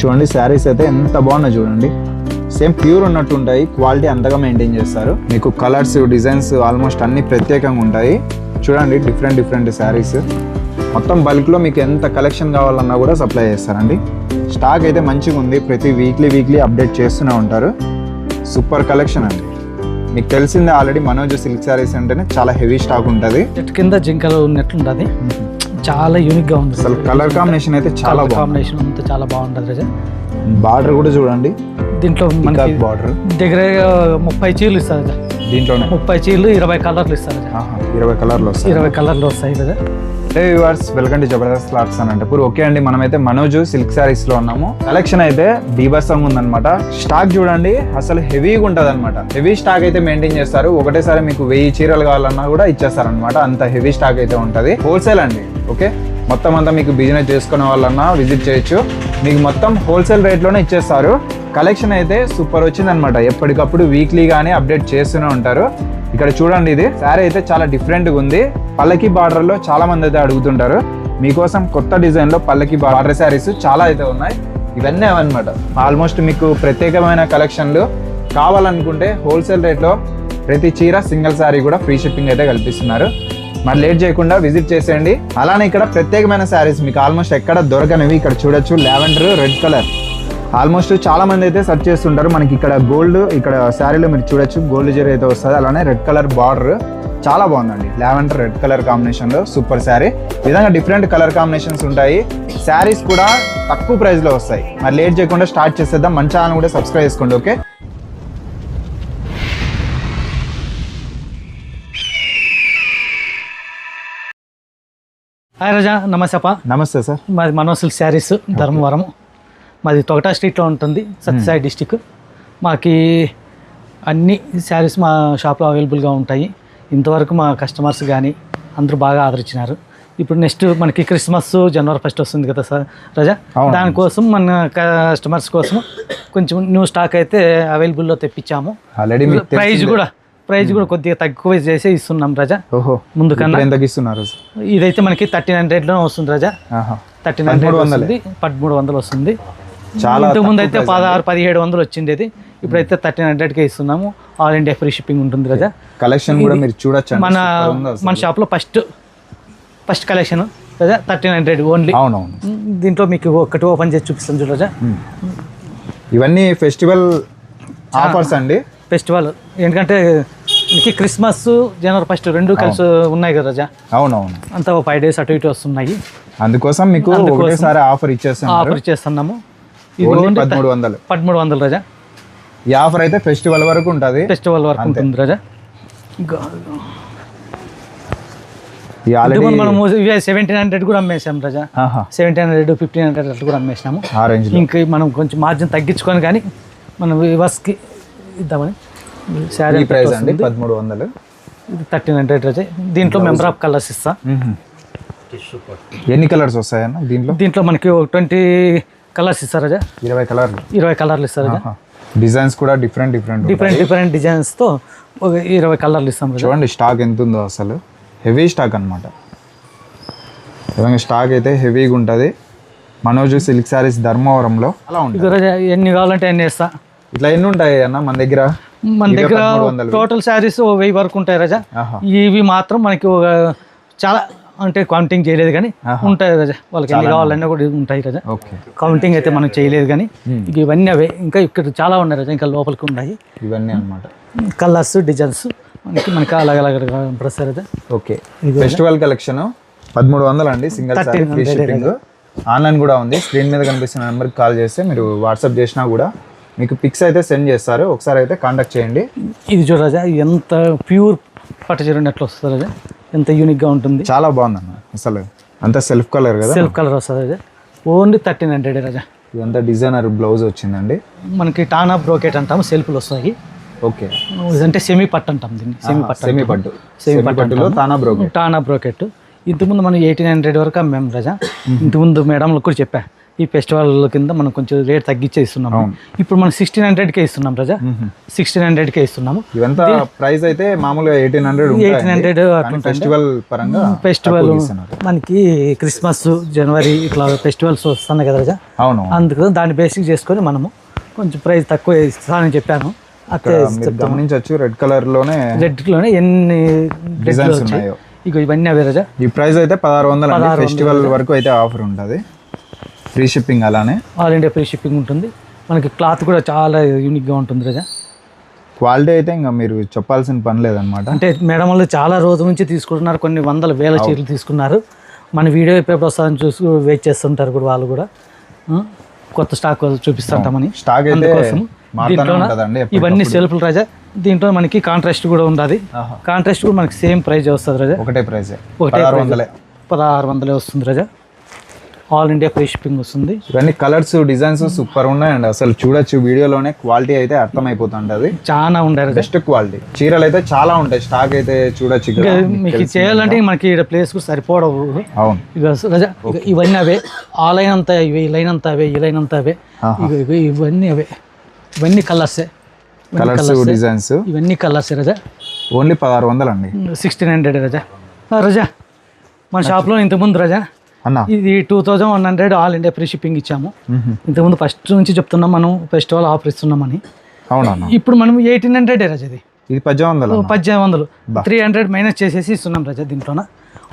చూడండి శారీస్ అయితే ఎంత బాగున్నాయి చూడండి. సేమ్ ప్యూర్ ఉన్నట్టు ఉంటాయి క్వాలిటీ అంతగా మెయింటైన్ చేస్తారు. మీకు కలర్స్ డిజైన్స్ ఆల్మోస్ట్ అన్ని ప్రత్యేకంగా ఉంటాయి. చూడండి డిఫరెంట్ డిఫరెంట్ శారీస్. మొత్తం బల్క్లో మీకు ఎంత కలెక్షన్ కావాలన్నా కూడా సప్లై చేస్తారండి. స్టాక్ అయితే మంచిగా ఉంది ప్రతి వీక్లీ వీక్లీ అప్డేట్ చేస్తూనే ఉంటారు. సూపర్ కలెక్షన్ అండి. మీకు తెలిసిందే ఆల్రెడీ మనోజ్ సిల్క్ శారీస్ అంటేనే చాలా హెవీ స్టాక్ ఉంటుంది. కింద జింకలు ఉన్నట్లుంటుంది. చాలా యూనిక్గా ఉంది. అసలు కలర్ కాంబినేషన్ అయితే చాలా కాంబినేషన్ అంతా చాలా బాగుంటుంది రజా. బార్డర్ కూడా చూడండి. దీంట్లో మనకి బార్డర్ దగ్గర ముప్పై చీరలు ఇస్తారు రజా. దీంట్లోనే? ముప్పై చీరలు ఇరవై కలర్లు ఇస్తారు ఇరవై కలర్లు ఇరవై కలర్లు వస్తాయి కదా hey viewers welcome to Jabardasth clothes అని అంటే ఓకే అండి మనమైతే మనోజ్ సిల్క్ శారీస్లో ఉన్నాము. కలెక్షన్ అయితే బీభత్సంగా ఉందన్నమాట. స్టాక్ చూడండి అసలు హెవీగా ఉంటుంది అనమాట హెవీ స్టాక్ అయితే మెయింటైన్ చేస్తారు. ఒకటేసారి మీకు వెయ్యి చీరలు కావాలన్నా కూడా ఇచ్చేస్తారు అనమాట అంత హెవీ స్టాక్ అయితే ఉంటుంది. హోల్సేల్ అండి ఓకే మొత్తం అంతా మీకు బిజినెస్ చేసుకునే వాళ్ళన్నా విజిట్ చేయొచ్చు. మీకు మొత్తం హోల్సేల్ రేట్లోనే ఇచ్చేస్తారు. కలెక్షన్ అయితే సూపర్ వచ్చిందనమాట ఎప్పటికప్పుడు వీక్లీ కానీ అప్డేట్ చేస్తూనే ఉంటారు. ఇక్కడ చూడండి ఇది. శారీ అయితే చాలా డిఫరెంట్గా ఉంది. పల్లకి బార్డర్లో చాలా మంది అయితే అడుగుతుంటారు. మీకోసం కొత్త డిజైన్లో పల్లకి బార్డర్ శారీస్ చాలా అయితే ఉన్నాయి. ఇవన్నీ అవన్నమాట ఆల్మోస్ట్ మీకు ప్రత్యేకమైన కలెక్షన్లు కావాలనుకుంటే హోల్సేల్ రేట్లో ప్రతి చీర సింగిల్ శారీ కూడా ఫ్రీ షిప్పింగ్ అయితే కల్పిస్తున్నారు. మరి లేట్ చేయకుండా విజిట్ చేసేయండి. అలానే ఇక్కడ ప్రత్యేకమైన శారీస్ మీకు ఆల్మోస్ట్ ఎక్కడ దొరకనివి ఇక్కడ చూడొచ్చు. లావెండర్ రెడ్ కలర్ ఆల్మోస్ట్ చాలా మంది అయితే సెర్చ్ చేస్తుంటారు. మనకి ఇక్కడ గోల్డ్ ఇక్కడ శారీలో మీరు చూడొచ్చు. గోల్డ్ జరీ అయితే వస్తుంది. అలానే రెడ్ కలర్ బార్డర్ చాలా బాగుందండి. లావెండర్ రెడ్ కలర్ కాంబినేషన్లో సూపర్ శారీ. విధంగా డిఫరెంట్ కలర్ కాంబినేషన్స్ ఉంటాయి. శారీస్ కూడా తక్కువ ప్రైస్లో వస్తాయి. మరి లేట్ చేయకుండా స్టార్ట్ చేసేద్దాం. మన ఛానల్ కూడా సబ్స్క్రైబ్ చేసుకోండి ఓకే? హాయ్ రజా నమస్తేపా నమస్తే సార్. మాది మనోసిల్ శారీస్ ధర్మవరం. మాది తొగటా స్ట్రీట్లో ఉంటుంది సత్యసాయి డిస్టిక్. మాకి అన్ని శారీస్ మా షాప్లో అవైలబుల్గా ఉంటాయి. ఇంతవరకు మా కస్టమర్స్ కానీ అందరూ బాగా ఆదరించినారు. ఇప్పుడు నెక్స్ట్ మనకి క్రిస్మస్ జనవరి ఫస్ట్ వస్తుంది కదా సార్ రజా. దానికోసం మన కస్టమర్స్ కోసం కొంచెం న్యూ స్టాక్ అయితే అవైలబుల్లో తెప్పించాము. Already price. కూడా ప్రైజ్ కూడా కొద్దిగా తక్కువ చేసి ఇస్తున్నాం రజా. ఓహో ముందు కన్నా ఎంతకి ఇస్తున్నారు? ఇదైతే మనకి థర్టీన్ హండ్రెడ్లో వస్తుంది రజా. Thirteen hundred. వస్తుంది పదమూడు వందలు వస్తుంది. చాలా ఇంతకు ముందు అయితే పదహారు పదిహేడు వందలు వచ్చిండేది. ఇప్పుడైతే థర్టీన్ హండ్రెడ్కే ఇస్తున్నాము. ఆల్ ఇండియా ఫ్రీ షిప్పింగ్ ఉంటుంది కదా. కలెక్షన్ కూడా మీరు చూడొచ్చు మన మన షాప్లో ఫస్ట్ ఫస్ట్ కలెక్షన్ కదా థర్టీన్ హండ్రెడ్ ఓన్లీ. అవునవును. దీంట్లో మీకు ఒకటి ఓపెన్ చేసి చూపిస్తాను చూడరా ఇవన్నీ ఫెస్టివల్ ఆఫర్స్ అండి. ఫెస్టివల్. ఎందుకంటే మనకి క్రిస్మస్ జనవరి ఫస్ట్ రెండు కలిసి ఉన్నాయి కదా రజా. అవునవును. అంతా ఫైవ్ డేస్ అటు ఇటు వస్తున్నాయి. అందుకోసం మీకు. ఒకటేసారి ఆఫర్ ఇచ్చేస్తున్నారు. ఆఫర్ చేస్తున్నాము. ఇది ఓన్లీ ఓన్లీ పదమూడు వందలు. పదమూడు వందలు రజా? ఈ ఆఫర్ అయితే ఫెస్టివల్ వరకు ఉంటుంది. ఫెస్టివల్ వరకు ఉంటుంది రజా? మనం సెవెంటీన్ హండ్రెడ్ కూడా అమ్మేసాం రజా. సెవెంటీన్ హండ్రెడ్ ఫిఫ్టీన్ హండ్రెడ్ అట్లా కూడా అమ్మేసినాము. ఆరెంజ్ ఇంకా మనం కొంచెం మార్జిన్ తగ్గించుకొని కానీ మనం వివర్స్కి ఇద్దామని శారీ ప్రైస్ అండి పదమూడు వందలు. థర్టీన్ హండ్రెడ్ రజా. దీంట్లో మెంబర్ ఆఫ్ కలర్స్ ఇస్తా. ఎన్ని కలర్స్ వస్తాయన్న దీంట్లో? దీంట్లో మనకి ట్వంటీ కలర్స్ ఇస్తారు ఇరవై కలర్లు. ఇరవై కలర్లు ఇస్తారు డిజైన్స్ కూడా డిఫరెంట్ డిఫరెంట్ డిఫరెంట్ డిఫరెంట్ డిజైన్స్తో ఒక ఇరవై కలర్లు ఇస్తాం చూడండి స్టాక్ ఎంత ఉందో అసలు. హెవీ స్టాక్ అనమాట స్టాక్ అయితే హెవీగా ఉంటుంది. మనోజ్ సిల్క్ శారీస్ ధర్మవరంలో అలా ఉంటుంది. ఎన్ని కావాలంటే అన్ని ఇస్తా ఇట్లా ఎన్ని ఉంటాయి అన్న మన దగ్గర? మన దగ్గర 1300 టోటల్ శారీస్ వెయ్యి వరకు ఉంటాయి రజా. ఇవి మాత్రం మనకి చాలా అంటే కౌంటింగ్ చేయలేదు కానీ ఉంటాయి రజా వాళ్ళకి ఎన్ని కావాలన్నా కూడా ఉంటాయి రజా ఓకే కౌంటింగ్ అయితే మనం చేయలేదు కానీ ఇక ఇవన్నీ అవే. ఇంకా ఇక్కడ చాలా ఉన్నాయి రజా ఇంకా లోపలికి ఉన్నాయి. ఇవన్నీ అన్నమాట. కలర్స్ డిజైన్స్ మనకి మనకి అలాగ అలాగ రజా ఓకే ఫెస్టివల్ కలెక్షన్ పదమూడు వందలు అండి single sari free shipping online కూడా ఉంది. స్క్రీన్ మీద కనిపిస్తున్న నెంబర్కి కాల్ చేస్తే మీరు వాట్సాప్ చేసినా కూడా మీకు పిక్స్ అయితే సెండ్ చేస్తారు. ఒకసారి అయితే కాంటాక్ట్ చేయండి. ఇది చూడు రజా ఎంత ప్యూర్ పట్టు చీర ఎట్లా వస్తుంది రజా ఎంత యూనిక్గా ఉంటుంది. చాలా బాగుందన్న. అసలు అంతా సెల్ఫ్ కలర్ కదా. సెల్ఫ్ కలర్ వస్తుంది రజా ఓన్లీ థర్టీన్ హండ్రెడ్ రజా. ఇదంతా డిజైనర్ బ్లౌజ్ వచ్చిందండి. మనకి టానా బ్రోకెట్ అంటాము సెల్ఫ్లు వస్తాయి. ఓకే. ఇదంటే సెమీ పట్టు అంటాం దీన్ని. సెమీ పట్టు సెమీ పట్టు. సెమీ పట్టులో తానా బ్రోకెట్. టానా బ్రోకెట్. ఇంతకుముందు మనం ఎయిటీన్ హండ్రెడ్ వరకు అమ్మాం రజా. ఇంతకుముందు మేడంలకు కూడా చెప్పా. ఈ ఫెస్టివల్ కింద మనం కొంచెం రేట్ తగ్గించే ఇస్తున్నాము. ఇప్పుడు మనం సిక్స్టీన్ హండ్రెడ్కే ఇస్తున్నాం రజా. సిక్స్టీన్ హండ్రెడ్కే ఇస్తున్నాము. ఇవంతా ప్రైస్ అయితే మామూలుగా ఎయిటీన్ హండ్రెడ్ 1800 అట్లుంటుంది. ఫెస్టివల్ పరంగా ఫెస్టివల్. మనకి క్రిస్మస్ జనవరి ఇట్లా ఫెస్టివల్స్ వస్తున్నాయి కదా రజా. అవును. అందుకు దాన్ని బేసిక్ చేసుకొని మనము కొంచెం ప్రైస్ తక్కువ ఇస్తానని చెప్పాను. గమనించవచ్చు రెడ్ కలర్లోనే రెడ్లోనే ఎన్ని రెడ్లు డిజైన్స్ ఉన్నాయో. ఇక ఇవన్నీ అవే రజా. ఈ ప్రైస్ అయితే పదహారు వందలు ఫెస్టివల్ వరకు అయితే ఆఫర్ ఉంటుంది. ఫ్రీ షిప్పింగ్ అలానే? ఆల్ ఇండియా ఫ్రీ షిప్పింగ్ ఉంటుంది. మనకి క్లాత్ కూడా చాలా యూనిక్గా ఉంటుంది రజా. క్వాలిటీ అయితే ఇంకా మీరు చెప్పాల్సిన పని లేదనమాట అంటే మేడం వాళ్ళు చాలా రోజుల నుంచి తీసుకుంటున్నారు కొన్ని వందల వేల చీరలు తీసుకున్నారు. మన వీడియో ఎప్పుడు వస్తుందని చూసి వెయిట్ చేస్తుంటారు కూడా వాళ్ళు కూడా. కొత్త స్టాక్ చూపిస్తుంటామని. స్టాక్ అందుకోసం. ఇవన్నీ సెల్ఫ్లు రాజా. దీంట్లో మనకి కాంట్రాస్ట్ కూడా ఆహా. కాంట్రాస్ట్ కూడా మనకి సేమ్ ప్రైస్ వస్తుంది రాజా. ఒకటే ప్రైస్ ఒకటే పదహారు. వందలే. పదహారు వందలే వస్తుంది రాజా. ఆల్ ఇండియా ఫ్రీ షిప్పింగ్ వస్తుంది. ఇవన్నీ కలర్స్ డిజైన్స్ సూపర్ ఉన్నాయండి. అసలు చూడొచ్చు వీడియోలోనే క్వాలిటీ అయితే అర్థమైపోతుంటది చాలా ఉండే రాజా. బెస్ట్ క్వాలిటీ చీరలు అయితే చాలా ఉంటాయి స్టాక్ అయితే చూడొచ్చు మీకు చేయాలంటే మనకి ప్లేస్ కూడా సరిపోవడం అవును. ఇక ఇవన్నీ అవే. ఆ లైన్ అంతా ఇవే ఈ లైన్ అంతా అవే ఈ లైన్ అంతా అవే. ఇవన్నీ అవే. ఇవన్నీ కలర్సే కలర్స్. డిజైన్స్ ఇవన్నీ కలర్సే రజా. ఓన్లీ పదహారు వందలు అండి సిక్స్టీన్ హండ్రెడ్ రజా. రజా మన షాప్లో ఇంతకుముందు రజా. అన్న? ఇది two thousand one hundred all India free shipping ఇచ్చాము. ఇంతకుముందు ఫస్ట్ నుంచి చెప్తున్నాం మనం ఫెస్టివల్ ఆఫర్ ఇస్తున్నామని అవునన్న ఇప్పుడు మనం ఎయిటీన్ హండ్రెడ్ రజా ఇది ఇది పద్దెనిమిది వందలు. పద్దెనిమిది వందలు. త్రీ హండ్రెడ్ మైనస్ చేసేసి ఇస్తున్నాం రజా దీంట్లోన.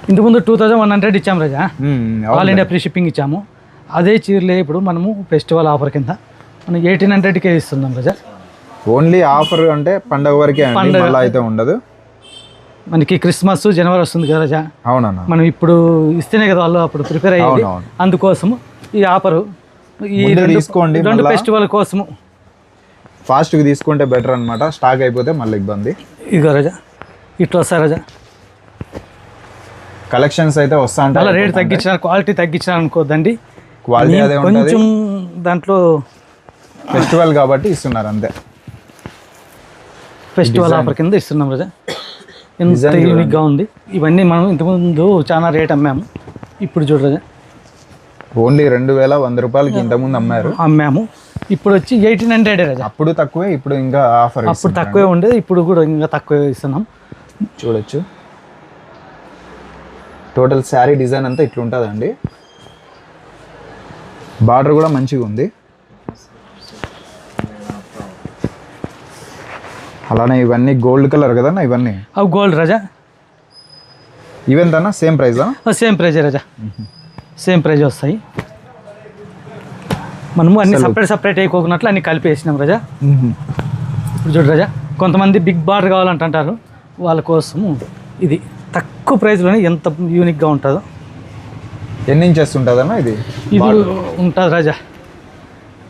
ఇంతకుముందు టూ థౌజండ్ వన్ హండ్రెడ్ ఇచ్చాం రజా. ఆల్ అవును. ఇండియా ఫ్రీ షిప్పింగ్ ఇచ్చాము. అదే చీరలే ఇప్పుడు మనము ఫెస్టివల్ ఆఫర్ కింద మనం ఎయిటీన్ హండ్రెడ్కే ఇస్తున్నాం రజా. ఓన్లీ ఆఫర్ అంటే పండగ వరకే అయితే ఉండదు. మనకి క్రిస్మస్ జనవరి వస్తుంది కదా రజా? అవునన్న. మనం ఇప్పుడు ఇస్తేనే కదా వాళ్ళు అప్పుడు ప్రిపేర్ అయ్యేది. అందుకోసము ఈ ఆఫరు ఈ తీసుకోండి రెండు. ఫెస్టివల్ కోసము. ఫాస్ట్గా తీసుకుంటే బెటర్ అన్నమాట. స్టాక్ అయిపోతే మళ్ళీ ఇబ్బంది. ఇదిగో రజా ఇట్లా వస్తాయి రజా. కలెక్షన్స్ అయితే వస్తా అలా ఉంటాయి రేట్ తగ్గించిన క్వాలిటీ తగ్గించిన అనుకోద్దండి. క్వాలిటీ అదే కొంచెం దాంట్లో ఫెస్టివల్ కాబట్టి ఇస్తున్నారు అంతే. ఫెస్టివల్ ఆఫర్ కింద ఇస్తున్నాం రజా. ఎంత యూనిక్గా ఉంది. ఇవన్నీ మనం ఇంతకుముందు చాలా రేట్ అమ్మాము. ఇప్పుడు చూడు రజా ఓన్లీ రెండు వేల వంద రూపాయలకి ఇంతకుముందు అమ్మారు. అమ్మాము. ఇప్పుడు వచ్చి ఎయిటీన్ హండ్రెడ్ అప్పుడు తక్కువే ఇప్పుడు ఇంకా ఆఫర్ అప్పుడు తక్కువే ఉండేది ఇప్పుడు కూడా ఇంకా తక్కువే ఇస్తున్నాం. చూడొచ్చు. టోటల్ శారీ డిజైన్ అంతా ఇట్లా ఉంటుందండి బార్డర్ కూడా మంచిగా ఉంది అలానే ఇవన్నీ గోల్డ్ కలర్ కదన్నా ఇవన్నీ? అవి గోల్డ్ రజా. ఇవెంతన్నా? సేమ్ ప్రైజా? సేమ్ ప్రైజే రజా. సేమ్ ప్రైజ్ వస్తాయి. మనము అన్ని సపరేట్ సపరేట్ అయిపోకున్నట్లు అన్ని కలిపి వేసినాం రజా. ఇప్పుడు చూడు రజా కొంతమంది బిగ్ బార్డర్ కావాలంటుంటారు. వాళ్ళ కోసము ఇది తక్కువ ప్రైస్లోనే ఎంత యూనిక్గా ఉంటుందో. ఎన్ని ఇంచెస్ ఉంటుందన్నా ఇది? ఇది ఉంటుంది రాజా.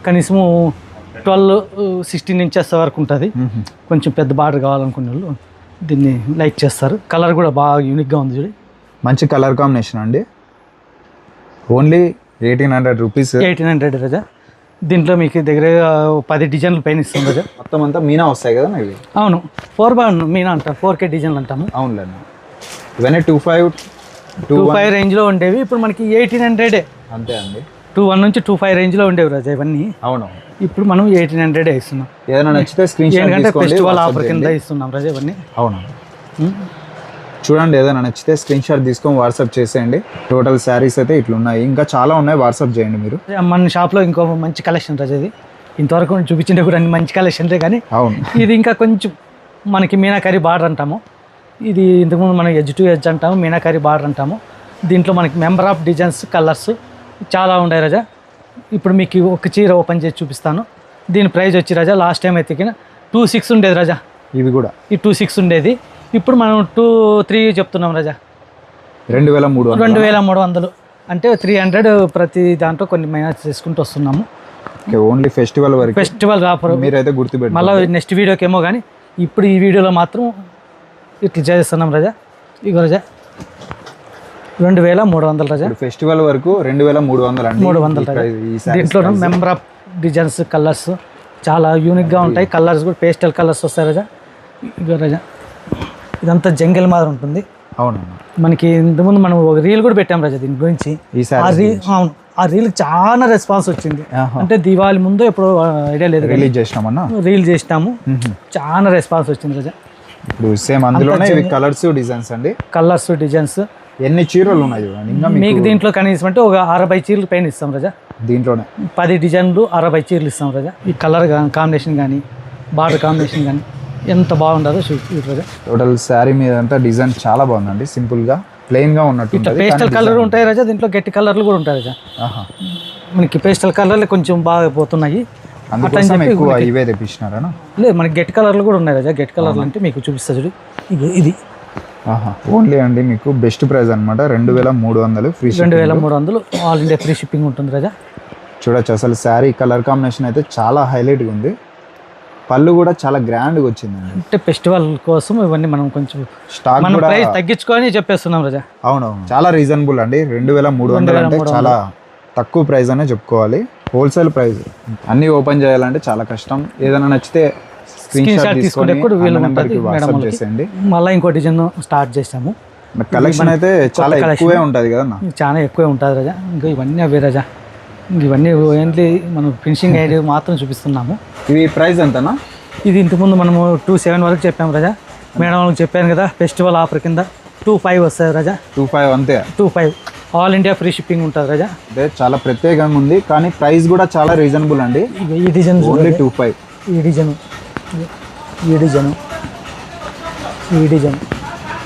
కనీసము ట్వెల్వ్ సిక్స్టీన్ ఇంచెస్ వరకు ఉంటుంది. కొంచెం పెద్ద బార్డర్ కావాలనుకునే వాళ్ళు దీన్ని లైక్ చేస్తారు. కలర్ కూడా బాగా యూనిక్గా ఉంది చూడు. మంచి కలర్ కాంబినేషన్ అండి. Only eighteen hundred rupees. Eighteen hundred రాజా. దీంట్లో మీకు దగ్గర పది డిజైన్లు పైన ఇస్తుంది రాజా. మొత్తం అంతా మీనా వస్తాయి కదా ఇవి అవును. ఫోర్ బార్ మీనా అంటాం. ఫోర్ కే డిజైన్లు అంటాము. అవునులేండి. ఇవన్నీ two five two two five రేంజ్లో ఉండేవి. ఇప్పుడు మనకి ఎయిటీన్ హండ్రెడే. అంతే అండి. టూ వన్ నుంచి టూ ఫైవ్ రేంజ్లో ఉండేవి రాజా ఇవన్నీ. అవును. ఇప్పుడు మనం ఎయిటీన్ హండ్రెడే ఇస్తున్నాం ఏదైనా నచ్చితే స్క్రీన్ ఎందుకంటే ఫెస్టివల్ ఆఫర్ కింద. ఇస్తున్నాం రాజా ఇవన్నీ అవును. చూడండి ఏదైనా నచ్చితే స్క్రీన్ షాట్ తీసుకొని వాట్సాప్ చేసేయండి. టోటల్ శారీస్ అయితే ఇట్లా ఉన్నాయి ఇంకా చాలా ఉన్నాయి వాట్సాప్ చేయండి మీరు. మన షాప్లో ఇంకో మంచి కలెక్షన్ రాజు ఇది ఇంతవరకు చూపించిండే కూడా అన్ని మంచి కలెక్షన్లే కానీ అవును. ఇది ఇంకా కొంచెం మనకి మీనాకరీ బార్డర్ అంటాము. ఇది ఇంతకుముందు మనం ఎడ్జ్ టు ఎడ్జ్ అంటాము మీనాకరీ బార్డర్ అంటాము. దీంట్లో మనకి మెంబర్ ఆఫ్ డిజైన్స్ కలర్స్ చాలా ఉన్నాయి రాజా. ఇప్పుడు మీకు ఒక చీర ఓపెన్ చేసి చూపిస్తాను. దీని ప్రైస్ వచ్చి రాజా లాస్ట్ టైం అయితే టూ సిక్స్ ఉండేది రాజా. ఇవి కూడా. ఈ టూ సిక్స్ ఉండేది. ఇప్పుడు మనం టూ త్రీ చెప్తున్నాం రాజా. రెండు వేల మూడు రెండు వేల మూడు వందలు. అంటే త్రీ హండ్రెడ్ ప్రతి దాంట్లో కొన్ని మైనస్ చేసుకుంటూ వస్తున్నాము. ఓన్లీ ఫెస్టివల్ వరకు. ఫెస్టివల్ ఆఫర్ మీరైతే గుర్తుపెట్టి మళ్ళీ నెక్స్ట్ వీడియోకి ఏమో కానీ ఇప్పుడు ఈ వీడియోలో మాత్రం ఇట్లా చేస్తున్నాం రజా. ఇగో రజా. రెండు వేల మూడు వందలు రజా. ఫెస్టివల్ వరకు రెండు వేల మూడు వందలు అండి. మూడు వందలు దీంట్లో. మెంబర్ ఆఫ్ డిజైన్స్ కలర్స్ చాలా యూనిక్గా ఉంటాయి. కలర్స్ కూడా పేస్టల్ కలర్స్ వస్తాయి రజా. ఇగో రజా. ఇదంతా జంగల్ మాదిరి ఉంటుంది. అవునన్నా మనకి ఇంతకుముందు మనం ఒక రీల్ కూడా పెట్టాం రజా దీని గురించి. ఆ రీల్ అవును. ఆ రీల్ చాలా రెస్పాన్స్ వచ్చింది. అంటే దివాళి ముందు ఎప్పుడు ఐడియా లేదు రిలీజ్ చేసినామన్నా? రీల్ చేసినాము. చాలా రెస్పాన్స్ వచ్చింది రజా. ఇప్పుడు సేమ్ అందులోనే కలర్స్ డిజైన్స్ అండి. Colours designs. ఎన్ని చీరలు ఉన్నాయి చూడండి. ఇంకా మీకు దీంట్లో కనీసం అంటే ఒక అరవై చీరలు పైన ఇస్తాం రజా. దీంట్లోనే. పది డిజైన్లు అరవై చీరలు ఇస్తాం రజా. ఈ కలర్ కాంబినేషన్ కానీ బార్డర్ కాంబినేషన్ కానీ ఎంత బాగుంటుందో చూ చూడు రజా. టోటల్ శారీ మీద అంతా డిజైన్ చాలా బాగుందండి. సింపుల్గా ప్లెయిన్గా ఉన్నట్టు పేస్టల్ కలర్ ఉంటాయి రజా. దీంట్లో గట్టి కలర్లు కూడా ఉంటాయి రజా. ఆహా. మనకి పేస్టల్ కలర్లు కొంచెం బాగా పోతున్నాయి. అందుకోసం ఎక్కువ ఇవే తెప్పించినారా లేదు మనకి గట్టి కలర్లు కూడా ఉన్నాయి రజా. గట్టి కలర్లు అంటే మీకు చూపిస్తా చూడు. ఇది. ఓన్లీ అండి మీకు బెస్ట్ ప్రైస్ అన్నమాట. రెండు వేల మూడు వందలు ఫ్రీ రెండు వేల మూడు వందలు ఆల్ ఇండియా ఫ్రీ షిప్పింగ్ ఉంటుంది రజా. చూడొచ్చు అసలు శారీ కలర్ కాంబినేషన్ అయితే చాలా హైలైట్గా ఉంది. పళ్ళు కూడా చాలా గ్రాండ్గా వచ్చిందండి. అంటే ఫెస్టివల్ కోసం ఇవన్నీ మనం కొంచెం స్టాక్ మనం ప్రైస్ తగ్గించుకొని చెప్పేస్తున్నాం రజా. అవునవును. చాలా రీజనబుల్ అండి. రెండు వేల మూడు వందలు అంటే చాలా తక్కువ ప్రైస్ అనే చెప్పుకోవాలి. హోల్సేల్ ప్రైస్ అన్ని ఓపెన్ చేయాలంటే చాలా కష్టం. ఏదైనా నచ్చితే స్క్రీన్ షాట్ కూడా వీలు ఉంటుంది మేడం. చేసేయండి. మళ్ళీ ఇంకో డిజైన్ స్టార్ట్ చేసాము. కలెక్షన్ అయితే చాలా. ఎక్కువే ఉంటది కదా చాలా ఎక్కువే ఉంటుంది రజా. ఇంకా ఇవన్నీ అవే రజా. ఇవన్నీ ఏంటి మనం ఫినిషింగ్ ఐడి మాత్రం చూపిస్తున్నాము. ఇవి ప్రైస్ ఎంతనా? ఇది ఇంతకుముందు మనము టూ సెవెన్ వరకు చెప్పాము రజా. మేడం వాళ్ళకి చెప్పాను కదా ఫెస్టివల్ ఆఫర్ కింద టూ ఫైవ్ వస్తుంది రజా. టూ ఫైవ్ అంతే. Two five all India free shipping ఉంటుంది రజా. అంటే చాలా ప్రత్యేకంగా ఉంది కానీ ప్రైస్ కూడా చాలా రీజనబుల్ అండి. ఈ డిజైన్ ఓన్లీ టూ ఫైవ్ ఈ డిజైన్ ఈ డిజైన్ ఈ డిజైన్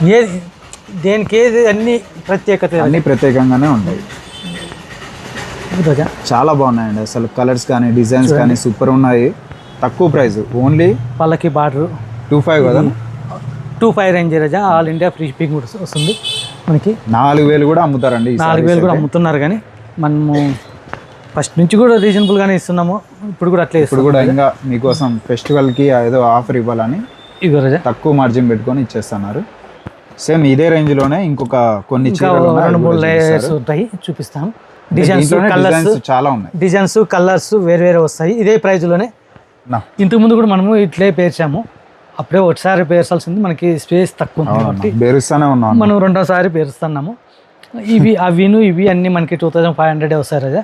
ఏది దేనికి ఏది అన్ని ప్రత్యేకత అన్ని ప్రత్యేకంగానే రజా చాలా బాగున్నాయండి. అసలు కలర్స్ కానీ డిజైన్స్ కానీ సూపర్ ఉన్నాయి. తక్కువ ప్రైస్. ఓన్లీ పళ్ళకి బార్డర్. టూ ఫైవ్ కదా? టూ ఫైవ్ రేంజ్ రజా. ఆల్ ఇండియా ఫ్రీ షిప్పింగ్ వస్తుంది మనకి. నాలుగు వేలు కూడా అమ్ముతారండి నాలుగు వేలు కూడా. అమ్ముతున్నారు కానీ మనము ఫస్ట్ నుంచి కూడా రీజనబుల్గానే ఇస్తున్నాము. ఇప్పుడు కూడా అట్లే ఇప్పుడు కూడా ఇంకా మీకోసం ఫెస్టివల్కి ఏదో ఆఫర్ ఇవ్వాలని తక్కువ మార్జిన్ పెట్టుకొని ఇచ్చేస్తున్నారు. సేమ్ ఇదే రేంజ్లోనే ఇంకొక కొన్ని రెండు మూడు లేయర్స్. ఉంటాయి చూపిస్తాం. డిజైన్స్ కలర్స్ చాలా ఉన్నాయి. డిజైన్స్ కలర్స్ వేరు వేరే వస్తాయి. ఇదే ప్రైజ్లోనే నా. ఇంతకు ముందు కూడా మనము ఇట్లే పేర్చాము. అప్పుడే ఒకసారి పేర్చాల్సింది మనకి స్పేస్ తక్కువ ఉంది కాబట్టి అవునన్నా బేరుస్తానే ఉన్నాను మనం రెండోసారి పేరుస్తున్నాము. ఇవి అవిను ఇవి అన్ని మనకి టూ థౌజండ్ ఫైవ్ హండ్రెడ్ వస్తాయి రజా.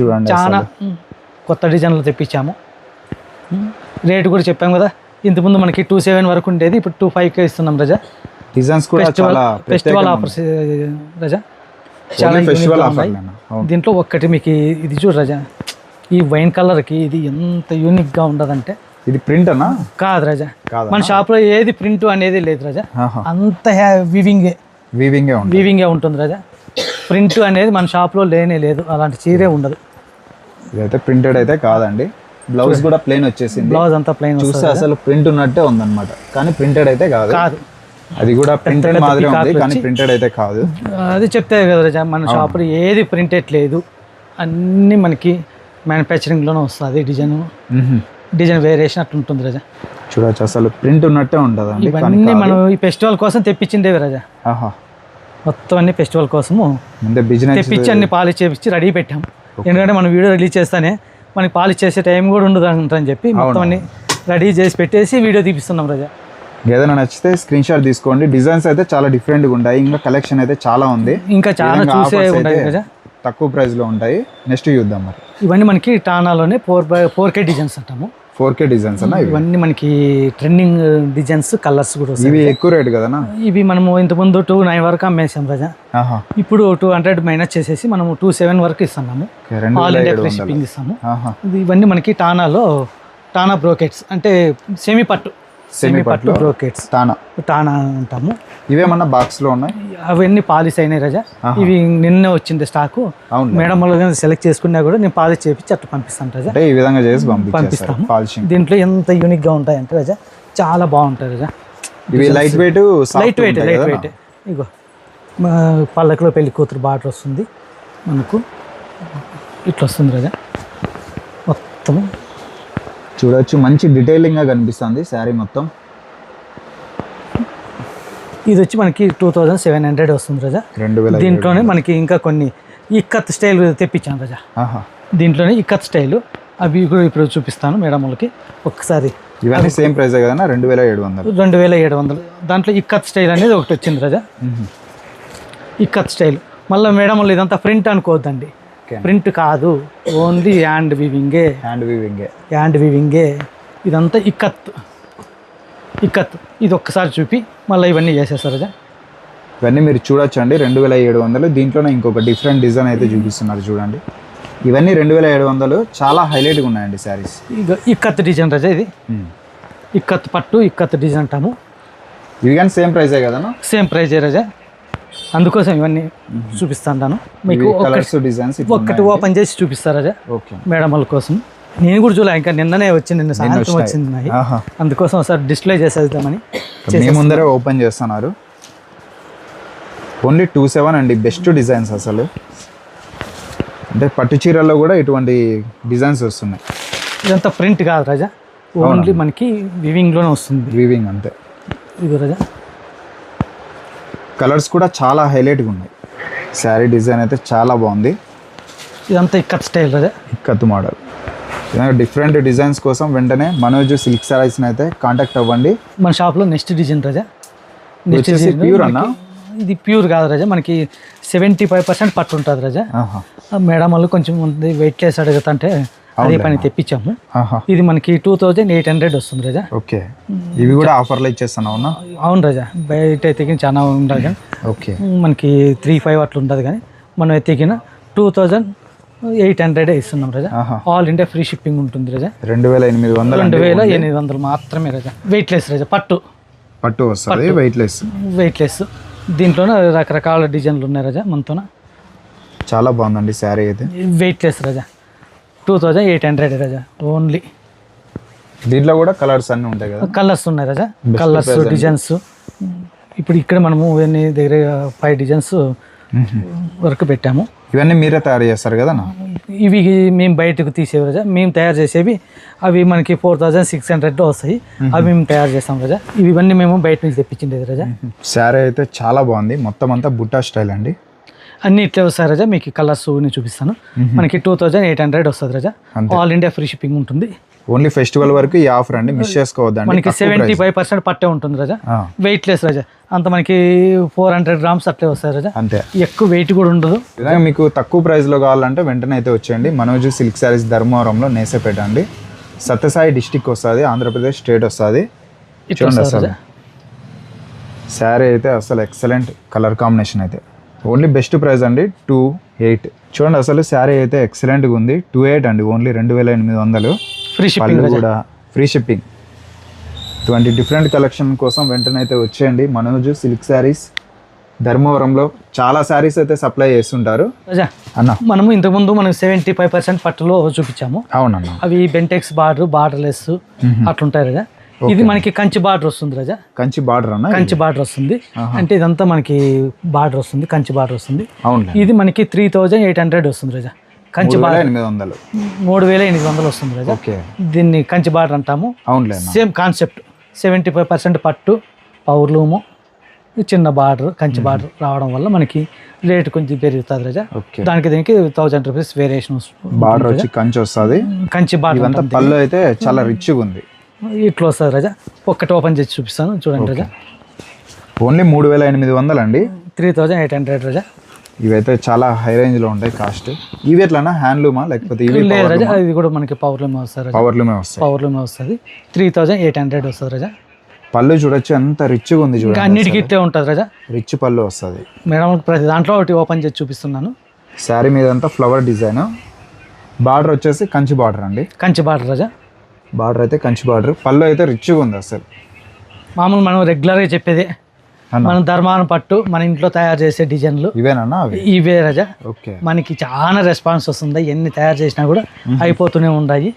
చూడండి చాలా కొత్త డిజైన్లు తెప్పించాము. రేటు కూడా చెప్పాం కదా. ఇంతకుముందు మనకి టూ సెవెన్ వరకు ఉండేది ఇప్పుడు టూ ఫైవ్కే ఇస్తున్నాం రజా. డిజైన్స్ కూడా ఫెస్టివల్ చాలా ఫెస్టివల్ ఆఫర్స్ రజా. చాలా ఫెస్టివల్ ఆఫర్. దీంట్లో ఒక్కటి మీకు ఇది చూడు రజా. ఈ వైన్ కలర్కి ఇది ఎంత యూనిక్గా ఉండదంటే. ఇది ప్రింట్ అన్నా కాదు రజా. మన షాప్లో ఏది ప్రింట్ అనేది లేదు రజా. అంత వివింగే వీవింగే వీవింగే ఉంటుంది రజా. ప్రింట్ అనేది మన షాప్లో లేనే లేదు. అలాంటి చీరే ఉండదు. ఇదైతే ప్రింటెడ్ అయితే కాదండి. బ్లౌజ్ కూడా ప్లెయిన్ వచ్చేసింది. బ్లౌజ్ అంతా ప్లెయిన్ చూస్తే అసలు ప్రింట్ ఉన్నట్టే ఉందన్నమాట. కానీ ప్రింటెడ్ అయితే కాదు. కాదు. అది కూడా ప్రింటెడ్ మాదిరి ఉంది కానీ ప్రింటెడ్ అయితే కాదు. అది చెప్తే కదా మన షాప్లో ఏది ప్రింటెడ్ లేదు. అన్నీ మనకి మ్యానుఫ్యాక్చరింగ్లోనే వస్తుంది డిజైన్. డిజైన్ వేరియేషన్ అట్లా ఉంటుంది రజా. చూడొచ్చు అసలు ప్రింట్ ఉన్నట్టే కానీ ఇవన్నీ మనం ఈ ఫెస్టివల్ కోసం తెప్పించిందేవి రజా. ఆహా. మొత్తం అన్ని ఫెస్టివల్ కోసము ముందే బిజినెస్ తెప్పించి అన్ని పాలిష్ చేపించి రెడీ పెట్టాం. ఎందుకంటే మనం వీడియో రిలీజ్ చేస్తానే మనకి పాలిష్ చేసే టైం కూడా ఉండదు అంటని చెప్పి మొత్తం అన్ని రెడీ చేసి పెట్టేసి వీడియో తీపిస్తున్నాం రజా. ఏదైనా నచ్చితే స్క్రీన్ షాట్ తీసుకోండి. డిజైన్స్ అయితే చాలా డిఫరెంట్గా ఉంటాయి. ఇంకా కలెక్షన్ అయితే చాలా ఉంది. ఇంకా చాలా చూసే ఉంటాయి కదా తక్కువ ప్రైస్లో ఉంటాయి. నెక్స్ట్ చూద్దాం మరి. ఇవన్నీ మనకి టానాలోనే four by four K designs అంటాము. ఫోర్ కే డిజైన్స్ అన్న ఇవి? ఇవన్నీ మనకి ట్రెండింగ్ డిజైన్స్ కలర్స్ కూడా ఇవి ఎక్కువ రేట్ కదనా ఇవి మనము ఇంతకుముందు టూ నైన్ వరకు అమ్మేసాం రజా. ఇప్పుడు టూ హండ్రెడ్ మైనస్ చేసేసి మనము టూ సెవెన్ వరకు ఇస్తున్నాము. ఆల్ ఇండియా షిప్పింగ్ ఇస్తాము. ఇవన్నీ మనకి టానాలో టానా బ్రోకెట్స్ అంటే సెమీ పట్టు సెమీ పట్టు బ్రోకెట్స్ తానా టానా అంటాము. ఇవేమన్నా బాక్స్లో ఉన్నాయి? అవన్నీ పాలిష్ అయినాయి రజా. ఇవి నిన్నే వచ్చింది స్టాకు. మేడం వాళ్ళు సెలెక్ట్ చేసుకున్నా కూడా నేను పాలిష్ చేపించి అట్లా పంపిస్తాను రజా. అంటే ఈ విధంగా చేసి పంపిస్తాము. పాలిషింగ్. దీంట్లో ఎంత యూనిక్గా ఉంటాయంటే రజా చాలా బాగుంటాయి రజా. ఇవి light weight light weight light weight ఇగో పల్లకిలో పెళ్ళి కూతురు బార్డర్ వస్తుంది. మనకు ఇట్లా వస్తుంది రజా. మొత్తం చూడొచ్చు. మంచి డీటెయిలింగ్గా కనిపిస్తుంది శారీ మొత్తం. ఇది వచ్చి మనకి టూ థౌజండ్ సెవెన్ హండ్రెడ్ వస్తుంది రజా. రెండు వేల దీంట్లోనే మనకి ఇంకా కొన్ని ఇక్కత్ స్టైల్ తెప్పించాను రజా. ఆహా. దీంట్లోనే ఇక్కత్ స్టైల్. అవి కూడా ఇప్పుడు చూపిస్తాను మేడం వాళ్ళకి. ఒకసారి ఇవన్నీ సేమ్ ప్రైస్ కదా రెండు వేల ఏడు వందలు. రెండు వేల ఏడు వందలు. దాంట్లో ఇక్కత్ స్టైల్ అనేది ఒకటి వచ్చింది రజా. ఇక్కత్ స్టైల్. మళ్ళీ మేడం వాళ్ళు ఇదంతా ప్రింట్ అనుకోవద్దండి. ప్రింట్ కాదు ఓన్లీ హ్యాండ్ వివింగే. హ్యాండ్ వీవింగే. హ్యాండ్ వివింగే. ఇదంతా ఇక్కత్. ఇక్కత్. ఇది ఒక్కసారి చూపి మళ్ళీ ఇవన్నీ చేసేస్తారు రాజా ఇవన్నీ మీరు చూడొచ్చు అండి రెండు వేల ఏడు వందలు. దీంట్లోనే ఇంకొక డిఫరెంట్ డిజైన్ అయితే చూపిస్తున్నారు చూడండి. ఇవన్నీ రెండు వేల ఏడు వందలు. చాలా హైలైట్గా ఉన్నాయండి శారీస్ ఇక ఇక్కత్ డిజైన్ రాజా ఇది? ఇక్కత్ పట్టు ఇక్కత్ డిజైన్ అంటాము. ఇవి కానీ సేమ్ ప్రైసే కదనా సేమ్ ప్రైజే రాజా అందుకోసం ఇవన్నీ చూపిస్తాను మీకు డిజైన్స్ ఒక్కటి ఓపెన్ చేసి చూపిస్తారు ఓకే. మేడం వాళ్ళ కోసం. నేను కూడా చూడలే ఇంకా నిన్ననే వచ్చింది నిన్న సాయంత్రం వచ్చింది అందుకోసం ఒకసారి డిస్ప్లే చేసేద్దామని ముందరే ఓపెన్ చేస్తున్నారు. ఓన్లీ టూ సెవెన్ అండి బెస్ట్ డిజైన్స్ అసలు. అంటే పట్టు చీరల్లో కూడా ఇటువంటి డిజైన్స్ వస్తున్నాయి. ఇదంతా ప్రింట్ కాదు రాజా. ఓన్లీ మనకి వివింగ్లోనే వస్తుంది. వీవింగ్ అంతే. ఇది రాజా. కలర్స్ కూడా చాలా హైలైట్గా ఉన్నాయి. శారీ డిజైన్ అయితే చాలా బాగుంది. ఇదంతా ఇక్కత్ స్టైల్ రాజా ఇక్కత్ మోడల్. డిఫరెంట్ డిజైన్స్ కోసం వెంటనే మనోజ్ సిల్క్ సారీస్ని అయితే కాంటాక్ట్ అవ్వండి. మన షాప్లో నెక్స్ట్ డిజైన్ రాజా. డిజైన్ pure అన్నా? ఇది ప్యూర్ కాదు రాజా. మనకి సెవెంటీ ఫైవ్ పర్సెంట్ పట్టు ఉంటుంది రాజా. మేడం వాళ్ళు కొంచెం వెయిట్ లెస్ అడుగుతుంటే అదే పని తెప్పించాము. ఇది మనకి టూ థౌజండ్ ఎయిట్ హండ్రెడ్ వస్తుంది రాజా. ఓకే. ఇవి కూడా ఆఫర్లో ఇచ్చేస్తున్నావు అవునా అవును రాజా. బయట ఎతికిన చాలా ఉండదు కానీ ఓకే. మనకి త్రీ ఫైవ్ అట్లా ఉంటుంది కానీ మనం ఎతికిన టూ థౌజండ్ ఎయిట్ హండ్రెడ్ ఇస్తున్నాం రాజా. ఆల్ ఇండియా ఫ్రీ షిప్పింగ్ ఉంటుంది రాజా. రెండు వేల ఎనిమిది వందలు రెండు వేల ఎనిమిది వందలు మాత్రమే రాజా. వెయిట్ లెస్ రాజా పట్టు. పట్టు వస్తుంది. వెయిట్లెస్ వెయిట్ లెస్ దీంట్లోనే రకరకాల డిజైన్లు ఉన్నాయి రాజా మనతోన. చాలా బాగుందండి శారీ అయితే. వెయిట్ లెస్ రాజా. టూ థౌజండ్ ఎయిట్ హండ్రెడ్ రాజా ఓన్లీ. దీంట్లో కూడా కలర్స్ అన్నీ ఉంటాయి కదా? కలర్స్ ఉన్నాయి రాజా కలర్స్ డిజైన్స్. ఇప్పుడు ఇక్కడ మనము ఇవన్నీ దగ్గర ఫైవ్ డిజైన్స్ వరకు పెట్టాము. ఇవన్నీ మీరే తయారు చేస్తారు కదా ఇవి మేము బయటకు తీసేవి రాజా మేము తయారు చేసేవి అవి మనకి ఫోర్ థౌజండ్ సిక్స్ హండ్రెడ్లో వస్తాయి. అవి మేము తయారు చేస్తాం రాజా. ఇవన్నీ మేము బయట నుంచి తెప్పించిండేది రాజా. శారీ అయితే చాలా బాగుంది. మొత్తం అంతా బుట్టా స్టైల్ అండి. అన్ని ఇట్లే వస్తాయి రాజా మీకు కలర్స్ నేను చూపిస్తాను. మనకి టూ థౌజండ్ ఎయిట్ హండ్రెడ్ వస్తుంది రాజా. ఆల్ ఇండియా ఫ్రీ షిప్పింగ్ ఉంటుంది. ఓన్లీ ఫెస్టివల్ వరకు ఈ ఆఫర్ అండి మిస్ చేసుకోవద్దండి మనకి సెవెంటీ. ఫైవ్ పర్సెంట్ పట్టే ఉంటుంది రాజా. వెయిట్ లెస్ రాజా. అంత మనకి ఫోర్ హండ్రెడ్ గ్రామ్స్ అట్లే వస్తాయి రాజా. అంతే. ఎక్కువ వెయిట్ కూడా ఉండదు. మీకు తక్కువ ప్రైస్లో కావాలంటే వెంటనే అయితే వచ్చేయండి. మనోజ్ సిల్క్ శారీస్ ధర్మవరంలో నేసేపేట అండి. సత్యసాయి డిస్టిక్ వస్తుంది ఆంధ్రప్రదేశ్ స్టేట్ వస్తుంది. చూడండి అసలు. శారీ అయితే అసలు ఎక్సలెంట్ కలర్ కాంబినేషన్ అయితే. ఓన్లీ బెస్ట్ ప్రైస్ అండి టూ ఎయిట్. చూడండి అసలు శారీ అయితే ఎక్సలెంట్గా ఉంది. టూ ఎయిట్ అండి ఓన్లీ రెండు వేల ఎనిమిది వందలు. ఫ్రీ షిప్పింగ్ కూడా ఫ్రీ షిప్పింగ్ ఇటువంటి డిఫరెంట్ కలెక్షన్ కోసం వెంటనే అయితే వచ్చేయండి. మనోజ్ సిల్క్ శారీస్ ధర్మవరంలో చాలా శారీస్ అయితే సప్లై చేస్తుంటారు. అన్న. మనము ఇంతకుముందు మనం సెవెంటీ ఫైవ్ పర్సెంట్ పట్టులో చూపించాము. అవునన్న. అవి బెంటెక్స్ బార్డర్ బార్డర్లెస్ అట్లుంటాయి రాజా. ఇది మనకి కంచి బార్డర్ వస్తుంది రాజా. కంచి బార్డర్ అన్న కంచి బార్డర్ వస్తుంది. అంటే ఇదంతా మనకి బార్డర్ వస్తుంది కంచి బార్డర్ వస్తుంది. అవునులే. ఇది మనకి త్రీ థౌజండ్ ఎయిట్ హండ్రెడ్ వస్తుంది రాజా. కంచి బార్డర్. ఎనిమిది వందలు. మూడు వేల ఎనిమిది వందలు వస్తుంది రాజా. ఓకే దీన్ని కంచి బార్డర్ అంటాము. అవునులే అన్న. Same concept seventy five percent పట్టు పౌర్లూము చిన్న బార్డర్ కంచి బార్డర్ రావడం వల్ల మనకి రేట్ కొంచెం పెరుగుతుంది రాజా. ఓకే దానికి దీనికి థౌజండ్ రూపీస్ వేరియేషన్ బార్డర్ వచ్చి కంచి వస్తుంది కంచి బార్డర్ పళ్ళు అయితే చాలా రిచ్గా ఉంది. ఇట్లా వస్తుంది రాజా. ఒక్కటి ఓపెన్ చేసి చూపిస్తాను. చూడండి రాజా. ఓన్లీ మూడు వేల ఎనిమిది వందలు అండి. త్రీ థౌజండ్ ఎయిట్ హండ్రెడ్ రాజా. ఇవైతే చాలా హై రేంజ్లో ఉంటాయి కాస్ట్. ఇవి ఎట్లనా హ్యాండ్లూమా? లేకపోతే ఇవి లేదు రాజా ఇది కూడా మనకి పవర్లూమే వస్తుంది పవర్లూమే వస్తాయి. పవర్లూమే వస్తుంది. త్రీ థౌజండ్ ఎయిట్ హండ్రెడ్ వస్తుంది రాజా. పళ్ళు చూడొచ్చు ఎంత రిచ్గా ఉంది చూడండి అన్నిటికీ ఇట్లే ఉంటుంది రాజా. రిచ్ పళ్ళు వస్తుంది. మేడం ప్రతి దాంట్లో ఒకటి ఓపెన్ చేసి చూపిస్తున్నాను. శారీ మీద అంతా ఫ్లవర్ డిజైన్ బార్డర్ వచ్చేసి కంచి బార్డర్ అండి. కంచి బార్డర్ రాజా. బార్డర్ అయితే కంచి బార్డర్. పళ్ళు అయితే రిచ్గా ఉంది అసలు. మామూలు మనం రెగ్యులర్గా చెప్పేది మనం ధర్మాన పట్టు మన ఇంట్లో తయారు చేసే డిజైన్లు. అవి? ఇవే రాజా. ఓకే. మనకి చాలా రెస్పాన్స్ వస్తుంది. ఎన్ని తయారు చేసినా కూడా అయిపోతూనే ఉన్నాయి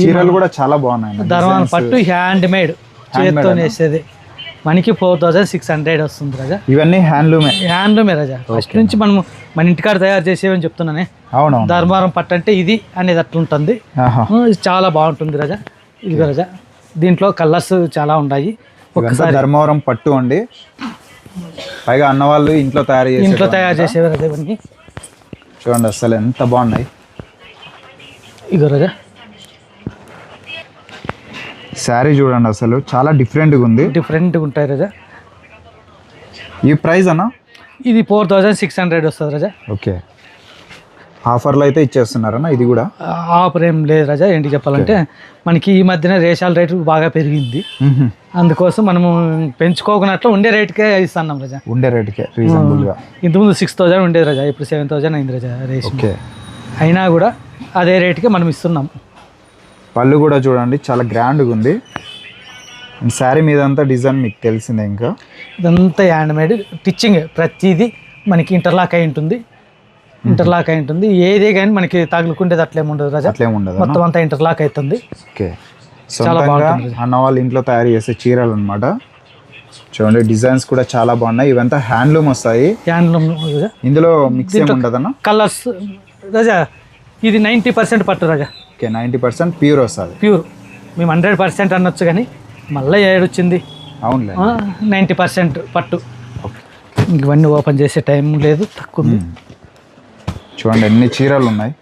చీరలు కూడా చాలా బాగున్నాయి. ధర్మాన పట్టు హ్యాండ్ మేడ్ చేత్తో వేసేది. మనకి ఫోర్ థౌజండ్ సిక్స్ హండ్రెడ్ వస్తుంది రాజా. ఇవన్నీ హ్యాండ్లూమే. హ్యాండ్లూమే రాజా. ఫస్ట్ నుంచి మనం మన ఇంటికాడ తయారు చేసేవని చెప్తున్నానే. అవునవును. ధర్మారం పట్టు అంటే ఇది అనేది అట్లుంటుంది ఇది చాలా బాగుంటుంది రాజా. ఇదిగో రాజా. దీంట్లో కలర్స్ చాలా ఉన్నాయి ఇవంతా ధర్మవరం పట్టు అండి. పైగా అన్నవాళ్ళు ఇంట్లో తయారు చేసి ఇంట్లో తయారు చేసేవి రాజా ఇవన్నీ చూడండి అసలు ఎంత బాగున్నాయి. ఇగో రాజా. శారీ చూడండి అసలు. చాలా డిఫరెంట్గా ఉంది. డిఫరెంట్గా ఉంటాయి రాజా. ఈ ప్రైస్ అన్న? ఇది ఫోర్ థౌజండ్ సిక్స్ హండ్రెడ్ వస్తుంది రాజా. ఓకే ఆఫర్లు అయితే ఇచ్చేస్తున్నారన్న ఇది కూడా? ఆఫర్ ఏం లేదు రాజా ఏంటి చెప్పాలంటే మనకి ఈ మధ్యన రేషాల రేటు బాగా పెరిగింది. అందుకోసం మనము పెంచుకోకున్నట్లు ఉండే రేటుకే ఇస్తున్నాం రాజా. ఉండే రేటుకే రీజనబుల్గా ఇంతకుముందు సిక్స్ థౌజండ్ ఉండేది రాజా ఇప్పుడు సెవెన్ థౌజండ్ అయింది రాజా రేషన్. ఓకే అయినా కూడా అదే రేటుకే మనం ఇస్తున్నాం. పళ్ళు కూడా చూడండి చాలా గ్రాండ్గా ఉంది. శారీ మీద అంతా డిజైన్ మీకు తెలిసిందే ఇంకా. ఇదంతా హ్యాండ్మేడ్ టిచ్చింగ్ ప్రతిదీ మనకి ఇంటర్లాక్ అయి ఉంటుంది. ఇంటర్లాక్ అయి ఉంటుంది. ఏదే కానీ మనకి తగులుకుంటేది అట్లేం ఉండదు రాజా. ఉండదు మొత్తం అంతా ఇంటర్లాక్ అవుతుంది ఓకే. చాలా సొంతంగా. అన్న వాళ్ళ ఇంట్లో తయారు చేసే చీరలు అనమాట చూడండి డిజైన్స్ కూడా చాలా బాగున్నాయి. ఇవంతా హ్యాండ్లూమ్ వస్తాయి. హ్యాండ్లూమ్ ఇందులో మిక్స్ ఉండదన్న? కలర్స్ రాజా ఇది నైంటీ పర్సెంట్ పట్టు రాజా. ఓకే నైంటీ పర్సెంట్ ప్యూర్ వస్తుంది. ప్యూర్. మేము హండ్రెడ్ పర్సెంట్ అనొచ్చు కానీ మళ్ళీ ఏడొచ్చింది. అవునులే. నైంటీ పర్సెంట్ పట్టు. ఇవన్నీ ఓపెన్ చేసే టైం లేదు తక్కువ ఉంది చూడండి ఎన్ని చీరలు ఉన్నాయి?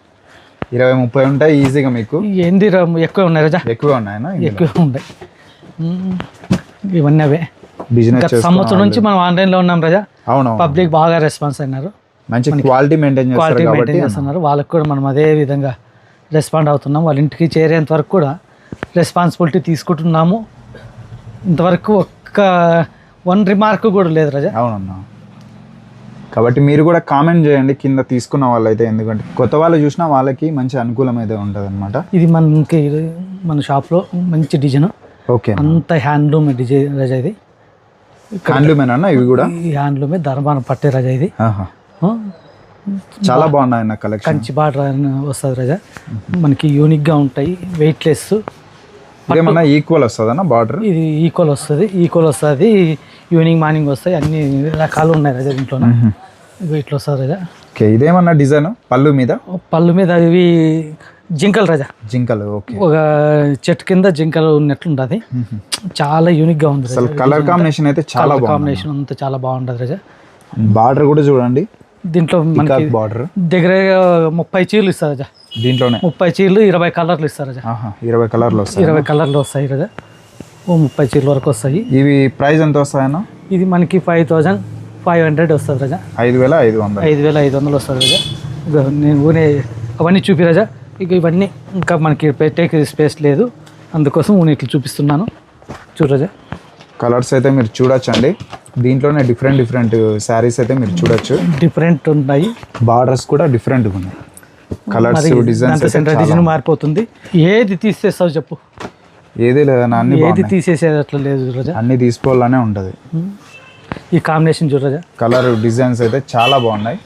ఇరవై ముప్పై ఉంటాయి ఈజీగా మీకు? ఏంది రా- ఎక్కువ ఉన్నాయి రాజా? ఎక్కువ ఉన్నాయన్నా ఎక్కువ ఉన్నాయి. ఇవన్నీ అవే. బిజినెస్ సంవత్సరం నుంచి మనం ఆన్లైన్లో ఉన్నాం రాజా. అవును పబ్లిక్ బాగా రెస్పాన్స్ అయినారు. మంచి క్వాలిటీ మెయింటైన్ క్వాలిటీ మెయింటైన్ చేస్తున్నారు. వాళ్ళకి కూడా మనం అదే విధంగా రెస్పాండ్ అవుతున్నాం. వాళ్ళ ఇంటికి చేరేంత వరకు కూడా రెస్పాన్సిబిలిటీ తీసుకుంటున్నాము. ఇంతవరకు ఒక్క వన్ రిమార్క్ కూడా లేదు రాజా. అవునన్నా. కాబట్టి మీరు కూడా కామెంట్ చేయండి కింద తీసుకున్న వాళ్ళైతే ఎందుకంటే కొత్త వాళ్ళు చూసినా వాళ్ళకి మంచి అనుకూలం అయితే ఉంటుంది అనమాట ఇది మనకి మన షాప్లో మంచి డిజైన్ ఓకే అంత హ్యాండ్లూమ్ డిజైన్ రాజా ఇది. హ్యాండ్లూమేనా ఇవి కూడా? ఈ హ్యాండ్లూమే ధర్మాన పట్టే రాజా ఇది. చాలా బాగున్నాయి అన్న కలెక్షన్ కంచి బార్డర్ వస్తుంది రాజా. మనకి యూనిక్గా ఉంటాయి వెయిట్లెస్ ఇదేమన్నా ఈక్వల్ వస్తుందన్న బార్డర్ ఇది ఈక్వల్ వస్తుంది ఈక్వల్ వస్తుంది. ఈవినింగ్ మార్నింగ్ వస్తాయి అన్ని రకాలు ఉన్నాయి రాజా దీంట్లో ఇట్లా వస్తుంది రాజా. ఓకే ఇదేమన్నా డిజైన్ పళ్ళు మీద? పళ్ళు మీద ఇవి జింకలు రాజా. జింకలు ఓకే. ఒక చెట్టు కింద జింకలు ఉన్నట్లుంటుంది చాలా యూనిక్గా ఉంది అసలు కలర్ కాంబినేషన్ అయితే చాలా కాంబినేషన్ అంతా చాలా బాగుంటుంది రాజా. బార్డర్ కూడా చూడండి. దీంట్లో మనకి బార్డర్ దగ్గర ముప్పై చీరలు ఇస్తారు రాజా దీంట్లోనే? ముప్పై చీరలు ఇరవై కలర్లు ఇస్తారు రాజా ఇరవై కలర్లు వస్తాయి. ఇరవై కలర్లు వస్తాయి రాజా ఓ ముప్పై చీరల వరకు వస్తాయి. ఇవి ప్రైస్ ఎంత వస్తాయన్న ఇది మనకి ఫైవ్ థౌజండ్ ఫైవ్ హండ్రెడ్ వస్తుంది రాజా ఐదు వేల ఐదు వందలు. ఐదు వేల ఐదు వందలు వస్తుంది రాజా నేను ఊనే అవన్నీ చూపి రాజా ఇక ఇవన్నీ ఇంకా మనకి పెట్టేకి స్పేస్ లేదు. అందుకోసం ఊనే ఇట్లా చూపిస్తున్నాను. చూడు రాజా కలర్స్ అయితే మీరు చూడొచ్చండి. దీంట్లోనే డిఫరెంట్ డిఫరెంట్ శారీస్ అయితే మీరు చూడొచ్చు. డిఫరెంట్ ఉన్నాయి. బార్డర్స్ కూడా డిఫరెంట్గా ఉన్నాయి. కలర్స్ డిజైన్స్ డిజైన్ మారిపోతుంది. ఏది తీసేస్తావు చెప్పు. ఏది లేదన్న అన్ని ఏది తీసేసేది అట్లా లేదు రాజా అన్ని తీసుకోవాలనే ఉంటుంది. ఈ కాంబినేషన్ చూడు రాజా కలర్ డిజైన్స్ అయితే చాలా బాగున్నాయి.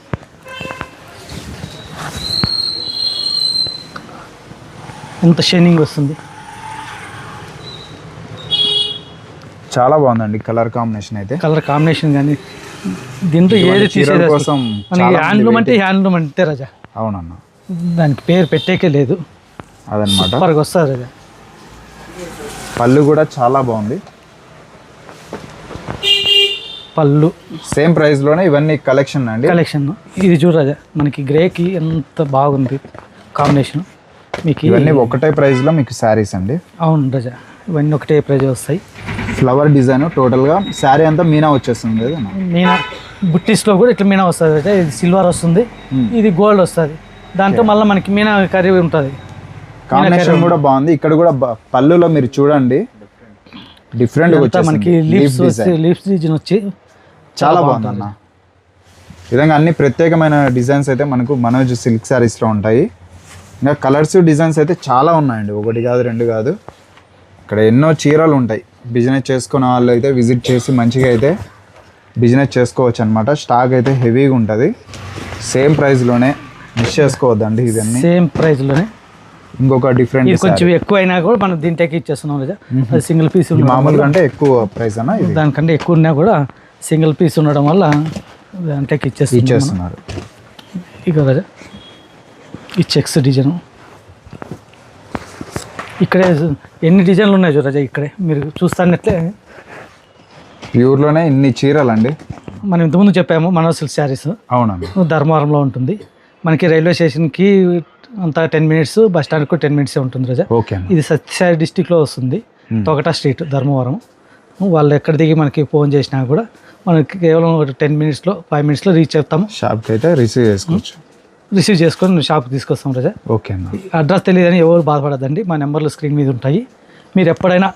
ఎంత షైనింగ్ వస్తుంది. చాలా బాగుందండి కలర్ కాంబినేషన్ అయితే. కలర్ కాంబినేషన్ కానీ దీంట్లో ఏది తీసేది కోసం హ్యాండ్లూమ్ అంటే హ్యాండ్లూమ్ అంతే రాజా. అవునన్న. దానికి పేరు పెట్టేకే లేదు. అదనమాట. సూపర్గా వస్తుంది రాజా. పళ్ళు కూడా చాలా బాగుంది. పళ్ళు. సేమ్ ప్రైస్లోనే ఇవన్నీ కలెక్షన్ అండి. కలెక్షన్. ఇది చూడు రాజా మనకి గ్రేకి ఎంత బాగుంది కాంబినేషన్. మీకు ఇవన్నీ ఒకటే ప్రైస్లో మీకు శారీస్ అండి. అవును రాజా ఇవన్నీ ఒకటే ప్రైజ్ వస్తాయి. ఫ్లవర్ డిజైన్ టోటల్గా శారీ అంతా మీనా వచ్చేస్తుంది కదా మీనా బుట్టీస్లో కూడా ఇట్లా మీనా వస్తుంది. రాజా ఇది సిల్వర్ వస్తుంది ఇది గోల్డ్ వస్తుంది. దాంట్లో మళ్ళీ మనకి మీనా కర్రీ ఉంటుంది. కాంబినేషన్ కూడా బాగుంది. ఇక్కడ కూడా పళ్ళులో మీరు చూడండి. డిఫరెంట్ మనకి లీవ్స్ వచ్చి లీవ్స్ డిజైన్ వచ్చి చాలా బాగుంది అన్న. విధంగా అన్ని ప్రత్యేకమైన డిజైన్స్ అయితే మనకు మనోజ్ సిల్క్ శారీస్లో ఉంటాయి. ఇంకా కలర్స్ డిజైన్స్ అయితే చాలా ఉన్నాయండి. ఒకటి కాదు రెండు కాదు. ఇక్కడ ఎన్నో చీరలు ఉంటాయి. బిజినెస్ చేసుకున్న వాళ్ళు అయితే విజిట్ చేసి మంచిగా అయితే బిజినెస్ చేసుకోవచ్చు అనమాట స్టాక్ అయితే హెవీగా ఉంటుంది. సేమ్ ప్రైస్లోనే మిస్ చేసుకోవద్దండి ఇవన్నీ. సేమ్ ప్రైస్లోనే ఇంకొక డిఫరెంట్ కొంచెం ఎక్కువ అయినా కూడా మనం దీంట్లోకి ఇచ్చేస్తున్నాం అది సింగిల్ పీస్ మామూలుగా అంటే ఎక్కువ ప్రైస్ అన్న దానికంటే ఎక్కువ ఉన్నా కూడా సింగిల్ పీస్ ఉండడం వల్ల దాంట్లోకి ఇచ్చేస్తున్నాం మనం. ఇచ్చేస్తున్నారు. ఇక రాజా ఈ చెక్స్ డిజైన్. ఇక్కడే ఎన్ని డిజైన్లు ఉన్నాయి చూడు రాజా ఇక్కడే. మీరు చూస్తానట్లే ప్యూర్లోనే ఇన్ని చీరలు అండి మనం ఇంతకుముందు చెప్పాము మనో సిల్క్ శారీస్. అవునండి. ధర్మవరంలో ఉంటుంది. మనకి రైల్వే స్టేషన్కి అంతా టెన్ మినిట్స్ బస్ స్టాండ్కి టెన్ మినిట్సే ఉంటుంది రాజా. ఓకే ఇది సత్యసాయి డిస్టిక్లో వస్తుంది. తొగటా స్ట్రీట్ ధర్మవరం. వాళ్ళు ఎక్కడ దిగి మనకి ఫోన్ చేసినా కూడా మనకి కేవలం టెన్ మినిట్స్లో ఫైవ్ మినిట్స్లో రీచ్ అవుతాము. షాప్కి అయితే రిసీవ్ చేసుకోవచ్చు. రిసీవ్ చేసుకొని షాప్కి తీసుకొస్తాం రజా. ఓకే అన్న. అడ్రస్ తెలియదని ఎవరు బాధపడద్దండి. మా నెంబర్లు స్క్రీన్ మీద ఉంటాయి. మీరు ఎప్పుడైనా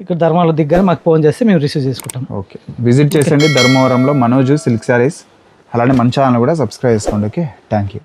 ఇక్కడ ధర్మాలో దిగ్గానే మాకు ఫోన్ చేస్తే మేము రిసీవ్ చేసుకుంటాం. ఓకే. విజిట్ చేసండి ధర్మవరంలో మనోజ్ సిల్క్ శారీస్. అలానే మన ఛానల్ కూడా సబ్స్క్రైబ్ చేసుకోండి. ఓకే. Thank you.